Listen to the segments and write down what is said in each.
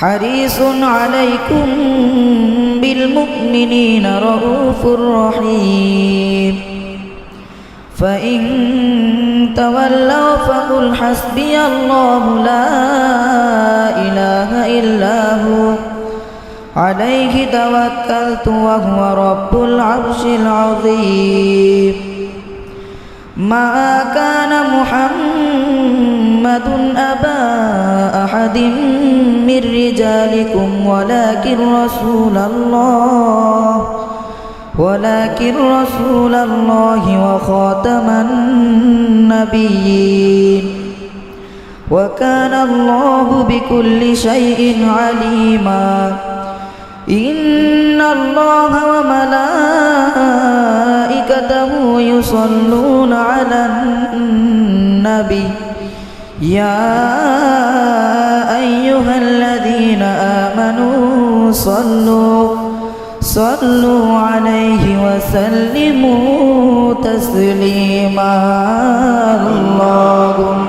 حريص عليكم بالمؤمنين رؤوف رحيم فإن تولوا فقل حسبي الله لا إله إلا هو عليه توكلت وهو رب العرش العظيم ما كان محمد أبا أحد من رجالكم ولكن رسول الله ولكن رسول الله وخاتم النبيين. وكان الله بكل شيء عليما. إن الله وملائكته يصلون على النبي. يا أيها الذين آمنوا صلوا صلوا عليه وسلموا تسليما. اللهم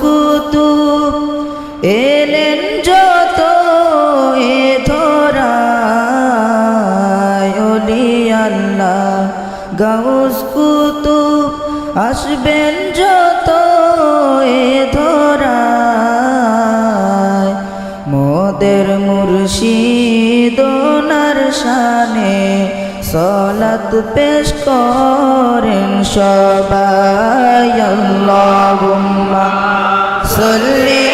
গাউস কুতুব আসবেন যত এ ধরা মোদের মুর্শিদ ওনার শানে সলাত পেশ করেন সবাই। আল্লাহুম্মা সাল্লি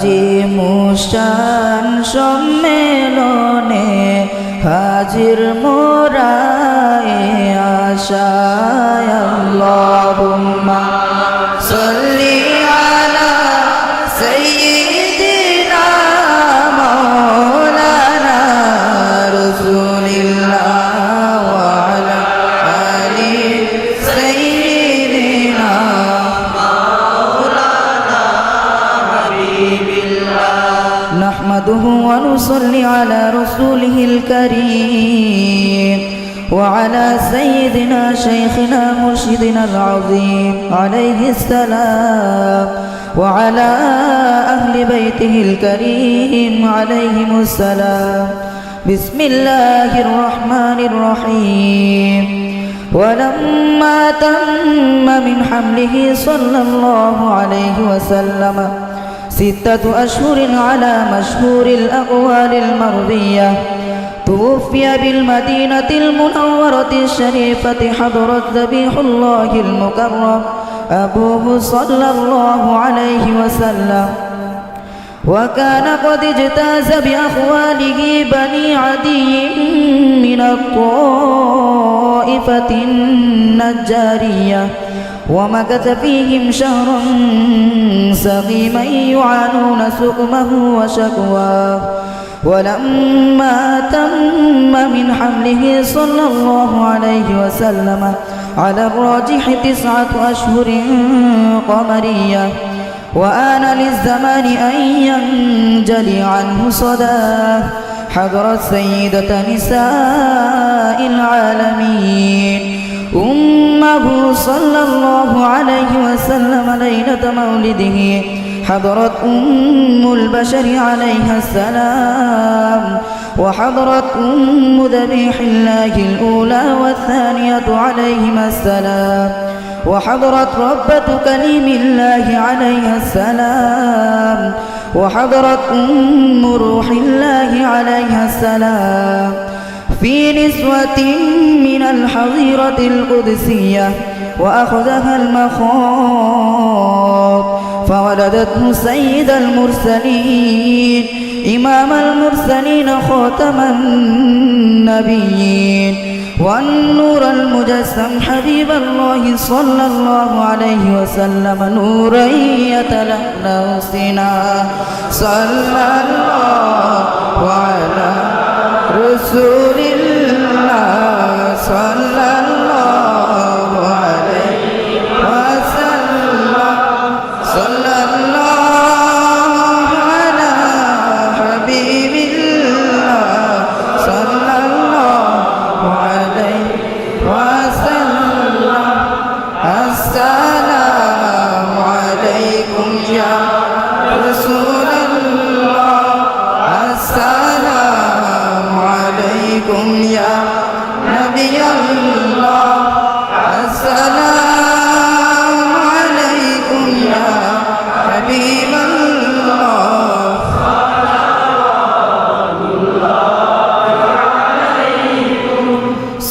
হাজি মুসান সম্মেলনে হাজির মোরায় আশায় আল্লাহ نحمده ونصلي على رسوله الكريم وعلى سيدنا شيخنا مرشدنا العظيم عليه السلام وعلى أهل بيته الكريم عليهم السلام. بسم الله الرحمن الرحيم. ولما تم من حمله صلى الله عليه وسلم ستة أشهر على مشهور الأقوال المرضية توفي بالمدينة المنورة الشريفة حضرت ذبيح الله المكرم. أبوه صلى الله عليه وسلم. وكان قد اجتاز بأخواله بني عدي من الطائفة النجارية ومكث فيهم شهرا سقيما يعانون سقمه وشكواه. ولما تم من حمله صلى الله عليه وسلم على الراجح تسعة أشهر قمرية. وآن للزمان أن ينجلي عنه صداه حضرت سيدة نساء العالمين. أمه صلى الله عليه وسلم ليلة مولده. حضرت أم البشر عليها السلام. وحضرت أم ذبيح الله الأولى والثانية عليهما السلام. وحضرت ربة كليم الله عليها السلام. وحضرت أم روح الله عليها السلام. في نسوة من الحظيرة القدسية وأخذها المخاض فولدته سيد المرسلين إمام المرسلين خاتم النبيين. والنور المجسم حبيب الله صلى الله عليه وسلم نورا يتلألأ سنا صلى الله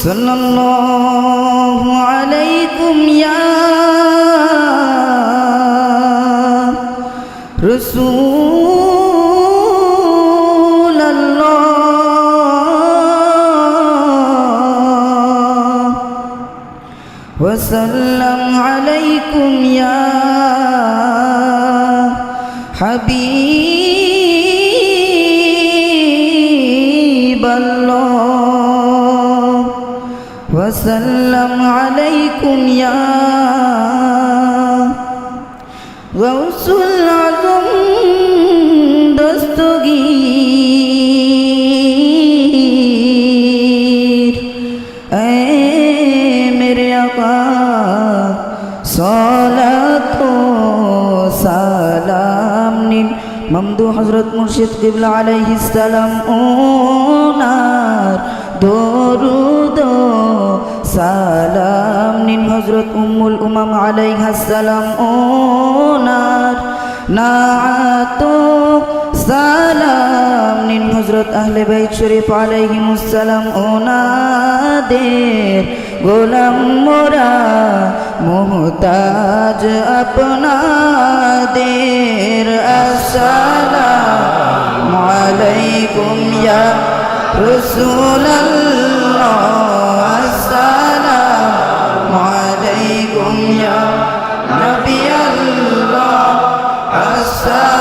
صلى الله عليكم يا رسول وسلم عليكم يا حبيب الله وسلم عليكم يا غوث মমদু হজরত মুর্শিদ কিবলা আলাইহিস সালাম, ওনার দরুদ সালাম নিন হজরত উম্মুল উমাম আলাইহাস সালাম, ওনার নাআতো সালাম নিন হজরত আহলে বাইত শরীফ আলাইহিমুস সালাম, ওনাদের গোলাম মোরা মুমতাজ আপনাদের আসসালাম আলাইকুম ইয়া রাসূলুল্লাহ। আসসালাম আলাইকুম ইয়া নবী আল্লাহ। আসসালাম